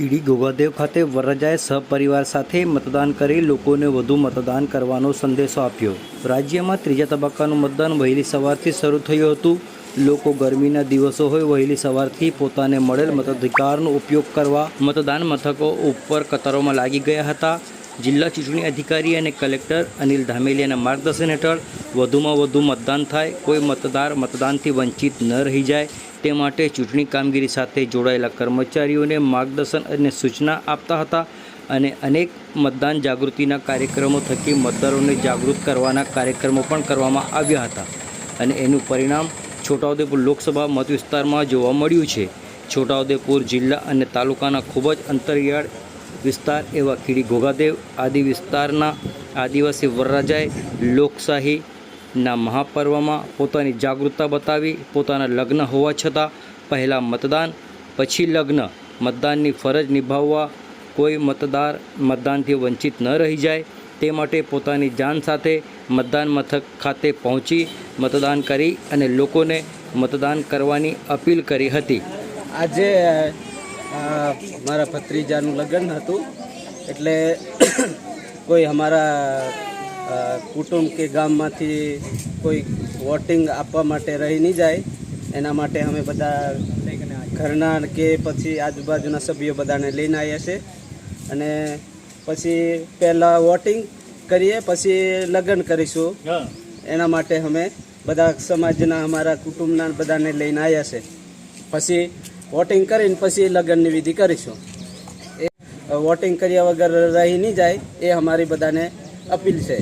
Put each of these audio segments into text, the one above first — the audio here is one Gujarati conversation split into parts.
કીડી ગોગાદેવ ખાતે વરરાજાએ સહપરિવાર સાથે મતદાન કરી લોકોને વધુ મતદાન કરવાનો સંદેશો આપ્યો. રાજ્યમાં ત્રીજા તબક્કાનું મતદાન વહેલી સવારથી શરૂ થયું હતું. લોકો ગરમીના દિવસો હોય વહેલી સવારથી પોતાને મળેલ મતાધિકારનો ઉપયોગ કરવા મતદાન મથકો ઉપર કતારોમાં લાગી ગયા હતા. જિલ્લા ચૂંટણી અધિકારી અને કલેક્ટર અનિલ ધામેલિયાના માર્ગદર્શન હેઠળ વધુમાં વધુ મતદાન થાય, કોઈ મતદાર મતદાનથી વંચિત ન રહી જાય, તે માટે ચૂંટણી કામગીરી સાથે જોડાયેલા કર્મચારીઓને માર્ગદર્શન અને સૂચના આપતા હતા અને અનેક મતદાન જાગૃતિના કાર્યક્રમો થકી મતદારોને જાગૃત કરવાના કાર્યક્રમો પણ કરવામાં આવ્યા હતા. અને એનું પરિણામ છોટાઉદેપુર લોકસભા મત વિસ્તારમાં જોવા મળ્યું છે. છોટાઉદેપુર જિલ્લા અને તાલુકાના ખૂબ જ અંતરિયાળ વિસ્તાર એવા કીડી ગોગાદેવ આદિ વિસ્તારના આદિવાસી વરરાજાએ લોકશાહીના મહાપર્વમાં પોતાની જાગૃતતા બતાવી, પોતાના લગ્ન હોવા છતાં પહેલાં મતદાન, પછી લગ્ન. મતદાનની ફરજ નિભાવવા કોઈ મતદાર મતદાનથી વંચિત ન રહી જાય, તે માટે પોતાની જાન સાથે મતદાન મથક ખાતે પહોંચી મતદાન કરી અને લોકોને મતદાન કરવાની અપીલ કરી હતી. આજે મારા ભત્રીજાનું લગ્ન હતું. એટલે કોઈ અમારા કુટુંબ કે ગામમાંથી કોઈ વોટિંગ આપવા માટે રહી નહીં જાય. એના માટે અમે બધા ઘરના કે પછી આજુબાજુના સભ્યો બધાને લઈને આવ્યા છે. અને પછી પહેલાં વોટિંગ કરીએ પછી લગ્ન કરીશું. એના માટે અમે બધા સમાજના અમારા કુટુંબના બધાને લઈને આવ્યા છે. પછી વોટિંગ કરીને પછી લગ્નની વિધિ કરીશું. એ વોટિંગ કર્યા વગર રહી નહીં જાય, એ અમારી બધાને અપીલ છે.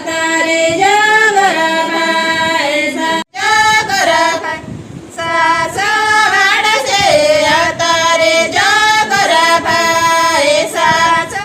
તારે જ